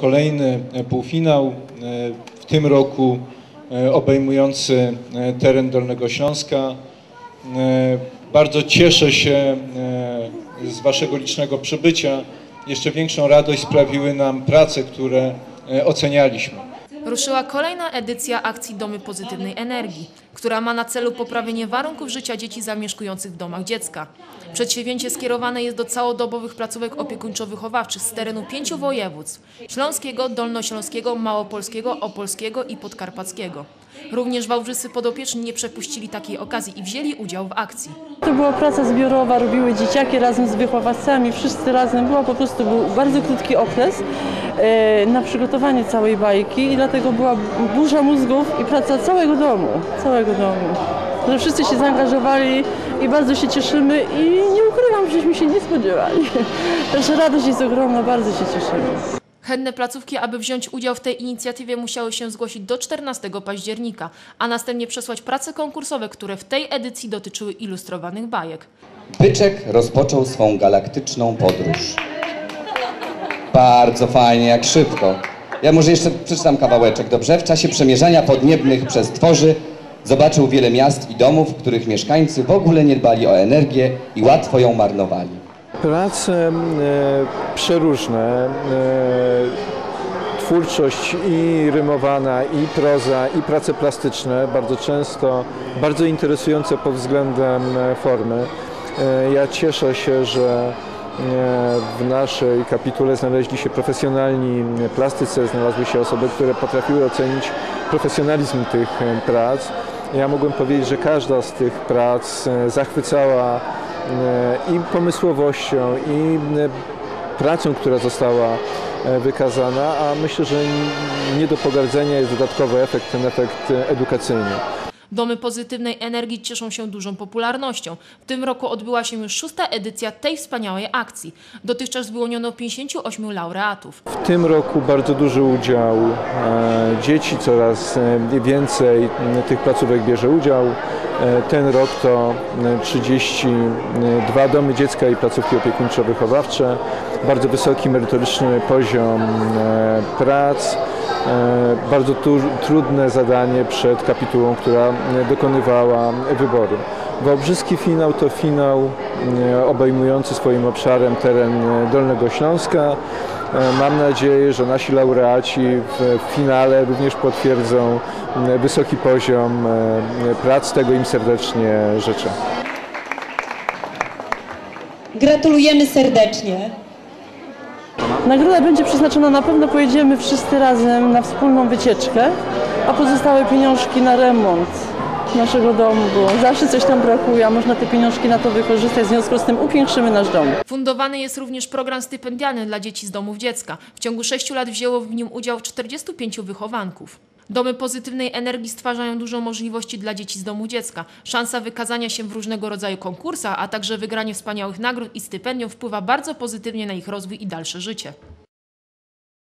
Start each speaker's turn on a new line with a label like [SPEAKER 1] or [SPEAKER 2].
[SPEAKER 1] Kolejny e, półfinał e, w tym roku e, obejmujący teren Dolnego Śląska. Bardzo cieszę się z Waszego licznego przybycia. Jeszcze większą radość sprawiły nam prace, które ocenialiśmy.
[SPEAKER 2] Ruszyła kolejna edycja akcji Domy Pozytywnej Energii, która ma na celu poprawienie warunków życia dzieci zamieszkujących w domach dziecka. Przedsięwzięcie skierowane jest do całodobowych placówek opiekuńczo-wychowawczych z terenu pięciu województw – śląskiego, dolnośląskiego, małopolskiego, opolskiego i podkarpackiego. Również wałbrzyscy podopieczni nie przepuścili takiej okazji i wzięli udział w akcji.
[SPEAKER 3] To była praca zbiorowa, robiły dzieciaki razem z wychowawcami, wszyscy razem. Była po prostu był bardzo krótki okres e, na przygotowanie całej bajki i dlatego była burza mózgów i praca całego domu, całego domu. Że wszyscy się zaangażowali i bardzo się cieszymy i nie ukrywam, żeśmy się nie spodziewali. Także radość jest ogromna, bardzo się cieszymy.
[SPEAKER 2] Chętne placówki, aby wziąć udział w tej inicjatywie musiały się zgłosić do 14 października, a następnie przesłać prace konkursowe, które w tej edycji dotyczyły ilustrowanych bajek.
[SPEAKER 4] Byczek rozpoczął swą galaktyczną podróż. Bardzo fajnie, jak szybko. Ja może jeszcze przeczytam kawałeczek, dobrze? W czasie przemierzania podniebnych przez tworzy zobaczył wiele miast i domów, których mieszkańcy w ogóle nie dbali o energię i łatwo ją marnowali.
[SPEAKER 5] Prace e, przeróżne, e, twórczość i rymowana, i proza, i prace plastyczne, bardzo często bardzo interesujące pod względem e, formy. E, ja cieszę się, że e, w naszej kapitule znaleźli się profesjonalni plastycy, znalazły się osoby, które potrafiły ocenić profesjonalizm tych e, prac. Ja mogłem powiedzieć, że każda z tych prac e, zachwycała e, i pomysłowością, i e, pracą, która została wykazana, a myślę, że nie do pogardzenia jest dodatkowy efekt, ten efekt edukacyjny.
[SPEAKER 2] Domy pozytywnej energii cieszą się dużą popularnością. W tym roku odbyła się już szósta edycja tej wspaniałej akcji. Dotychczas wyłoniono 58 laureatów.
[SPEAKER 5] W tym roku bardzo duży udział e, dzieci, coraz e, więcej tych placówek bierze udział. E, Ten rok to e, 32 domy dziecka i placówki opiekuńczo-wychowawcze. Bardzo wysoki merytoryczny poziom prac. E, Bardzo tu, trudne zadanie przed kapitułą, która e, dokonywała wyboru. Wałbrzyski finał to finał e, obejmujący swoim obszarem teren Dolnego Śląska. Mam nadzieję, że nasi laureaci w finale również potwierdzą wysoki poziom prac. Tego im serdecznie życzę.
[SPEAKER 6] Gratulujemy serdecznie.
[SPEAKER 3] Nagroda będzie przeznaczona, na pewno pojedziemy wszyscy razem na wspólną wycieczkę, a pozostałe pieniążki na remont naszego domu, bo zawsze coś tam brakuje, a można te pieniążki na to wykorzystać, w związku z tym upiększymy nasz dom.
[SPEAKER 2] Fundowany jest również program stypendialny dla dzieci z domów dziecka. W ciągu 6 lat wzięło w nim udział 45 wychowanków. Domy pozytywnej energii stwarzają dużo możliwości dla dzieci z domu dziecka. Szansa wykazania się w różnego rodzaju konkursach, a także wygranie wspaniałych nagród i stypendium wpływa bardzo pozytywnie na ich rozwój i dalsze życie.